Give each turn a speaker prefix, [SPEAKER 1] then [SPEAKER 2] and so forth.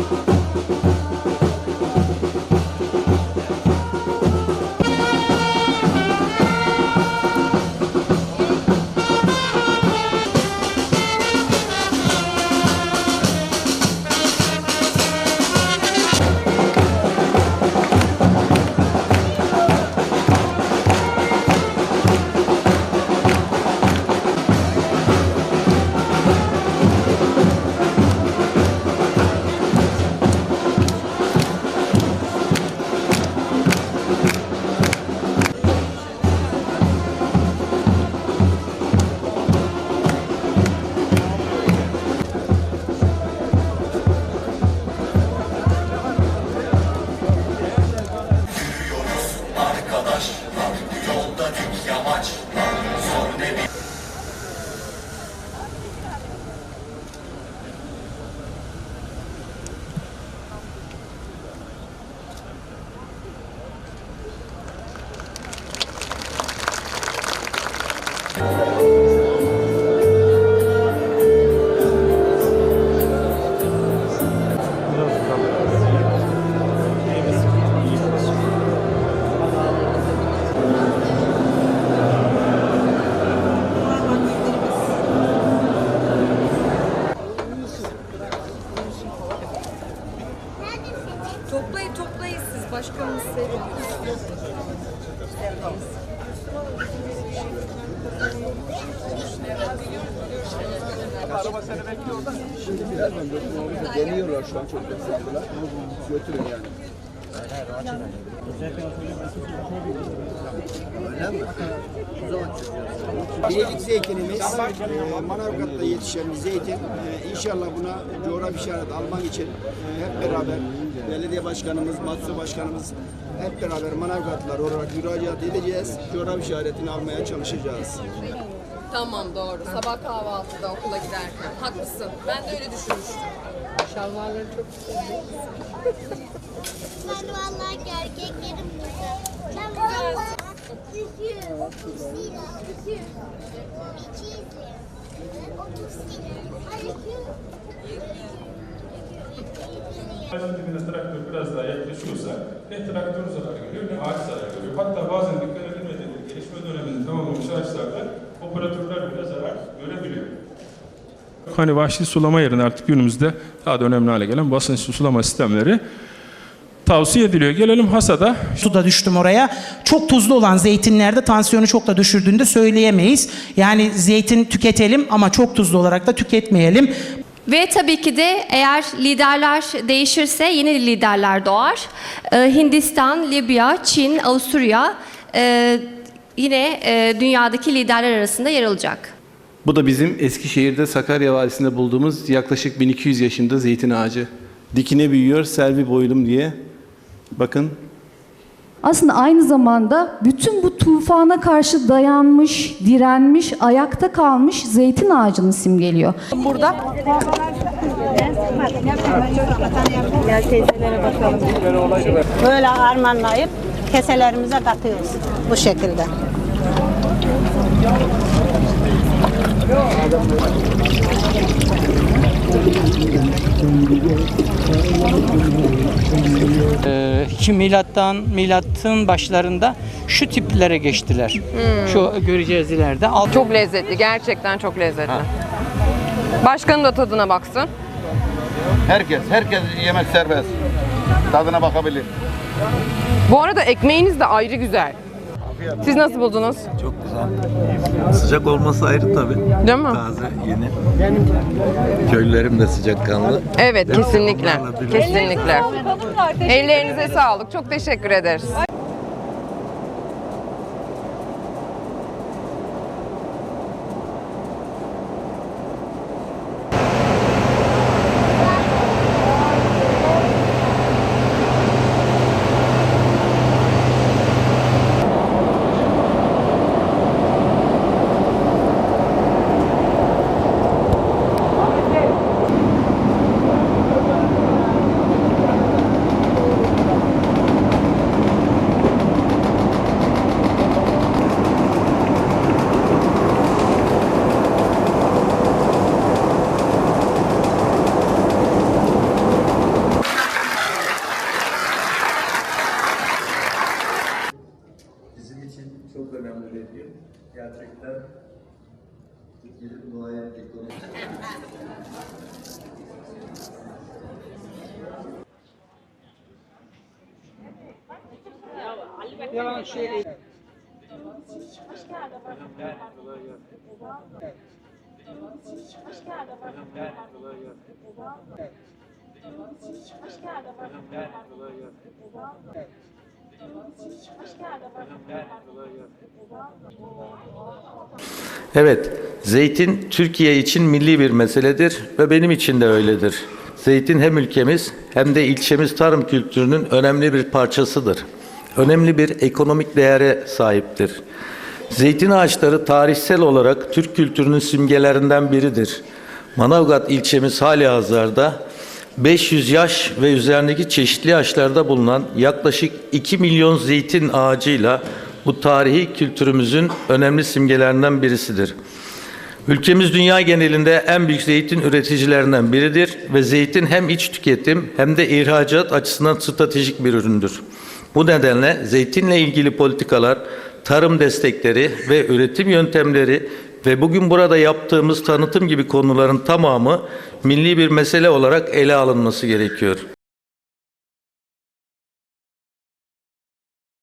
[SPEAKER 1] Thank you.
[SPEAKER 2] Deniyorlar şu an çok götürdüler. Götürün yani. Bilelik zeytinimiz, e, Manavgat'ta yetişen bir zeytin. E, inşallah buna coğrafi işaret almak için e, hep beraber belediye başkanımız, Matsu başkanımız hep beraber Manavgatlılar olarak müracaat edeceğiz. Coğrafi işaretini almaya çalışacağız.
[SPEAKER 1] Tamam doğru. Sabah kahvaltıda okula giderken. Haklısın. Ben de öyle düşünmüştüm. Şalvarları çok güzel.
[SPEAKER 3] Ben vallahi erkeklerim Ben vallahi lira. Hayır.
[SPEAKER 4] Ağacın dibine traktör biraz daha yaklaşıyorsa ne traktör zarar görüyor ne ağaç zarar görüyor. Hatta bazen dikkat edilmediğinde gelişme döneminde tamamlamış ağaçlarda operatörler bile zarar görebiliyor. Hani vahşi sulama yerine artık günümüzde daha da önemli hale gelen basınçlı sulama sistemleri tavsiye ediliyor. Gelelim hasada.
[SPEAKER 5] Su da düştüm oraya. Çok tuzlu olan zeytinlerde tansiyonu çok da düşürdüğünü de söyleyemeyiz. Yani zeytin tüketelim ama çok tuzlu olarak da tüketmeyelim.
[SPEAKER 6] Ve tabii ki de eğer liderler değişirse yeni liderler doğar. Ee, Hindistan, Libya, Çin, Avusturya e, yine e, dünyadaki liderler arasında yer alacak.
[SPEAKER 7] Bu da bizim Eskişehir'de Sakarya Vadisi'nde bulduğumuz yaklaşık 1200 yaşında zeytin ağacı. Dikine büyüyor, selvi boylum diye. Bakın
[SPEAKER 8] Aslında aynı zamanda bütün bu tufana karşı dayanmış, direnmiş, ayakta kalmış zeytin ağacını simgeliyor.
[SPEAKER 1] Burada
[SPEAKER 9] Böyle armanlayıp keselerimize katıyoruz bu şekilde.
[SPEAKER 10] Ee, ki milattan milatın başlarında şu tiplere geçtiler. Şu göreceğiz ileride. Alt
[SPEAKER 1] çok lezzetli. Gerçekten çok lezzetli. Başkanım da tadına baksın.
[SPEAKER 2] Herkes, herkes yemek serbest. Tadına bakabilir.
[SPEAKER 1] Bu arada ekmeğiniz de ayrı güzel. Siz nasıl buldunuz?
[SPEAKER 11] Çok güzel. Sıcak olması ayrı tabii.
[SPEAKER 1] Değil mi?
[SPEAKER 11] Taze, yeni. Köylülerim de sıcakkanlı.
[SPEAKER 1] Evet, kesinlikle. Kesinlikle. Ellerinize sağlık. Çok teşekkür ederiz.
[SPEAKER 11] Gerçekten Türkiye'nin duayen ekonomi.
[SPEAKER 10] Yalan şey
[SPEAKER 11] Evet, zeytin Türkiye için milli bir meseledir ve benim için de öyledir. Zeytin hem ülkemiz hem de ilçemiz tarım kültürünün önemli bir parçasıdır. Önemli bir ekonomik değere sahiptir. Zeytin ağaçları tarihsel olarak Türk kültürünün simgelerinden biridir. Manavgat ilçemiz hali hazırda 500 yaş ve üzerindeki çeşitli yaşlarda bulunan yaklaşık 2 milyon zeytin ağacıyla bu tarihi kültürümüzün önemli simgelerinden birisidir. Ülkemiz dünya genelinde en büyük zeytin üreticilerinden biridir ve zeytin hem iç tüketim hem de ihracat açısından stratejik bir üründür. Bu nedenle zeytinle ilgili politikalar, tarım destekleri ve üretim yöntemleri ve bugün burada yaptığımız tanıtım gibi konuların tamamı milli bir mesele olarak ele alınması gerekiyor.